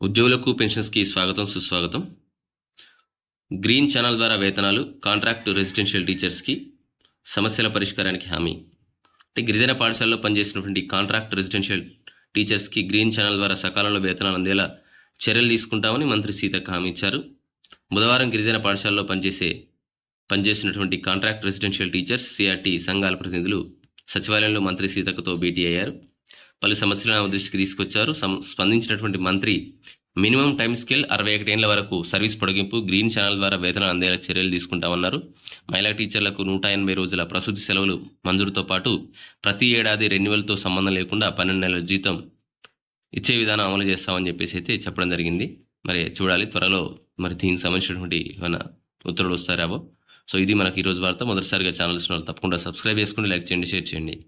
ఉద్యోగులకు పెన్షన్స్కి స్వాగతం సుస్వాగతం. గ్రీన్ ఛానల్ ద్వారా వేతనాలు కాంట్రాక్టు రెసిడెన్షియల్ టీచర్స్కి సమస్యల పరిష్కారానికి హామీ. అంటే గిరిజన పాఠశాలలో పనిచేసినటువంటి కాంట్రాక్ట్ రెసిడెన్షియల్ టీచర్స్కి గ్రీన్ ఛానల్ ద్వారా సకాలంలో వేతనాలు అందేలా చర్యలు తీసుకుంటామని మంత్రి సీతక్క హామీ ఇచ్చారు. బుధవారం గిరిజన పాఠశాలలో పనిచేసే పనిచేసినటువంటి కాంట్రాక్ట్ రెసిడెన్షియల్ టీచర్స్ సిఆర్టీ సంఘాల ప్రతినిధులు సచివాలయంలో మంత్రి సీతక్కతో భేటీ అయ్యారు. పలు సమస్యలను దృష్టికి తీసుకొచ్చారు. సం- స్పందించినటువంటి మంత్రి మినిమం టైం స్కేల్ అరవై ఒకటేళ్ళ వరకు సర్వీస్ పొడిగింపు గ్రీన్ ఛానల్ ద్వారా వేతనం అందేలా చర్యలు తీసుకుంటామన్నారు. మహిళా టీచర్లకు నూట ఎనభై రోజుల ప్రసూతి సెలవులు మంజూరుతో పాటు ప్రతి ఏడాది రెన్యువల్తో సంబంధం లేకుండా పన్నెండు నెలల జీతం ఇచ్చే విధానం అమలు చేస్తామని చెప్పేసి అయితే చెప్పడం జరిగింది. మరి చూడాలి త్వరలో మరి దీనికి సంబంధించినటువంటి ఏమైనా ఉత్తర్వులు వస్తారావో సో ఇది మనకి ఈరోజు వార్త. మొదటిసారిగా ఛానల్స్ తప్పకుండా సబ్స్క్రైబ్ చేసుకోండి లైక్ చేయండి షేర్ చేయండి.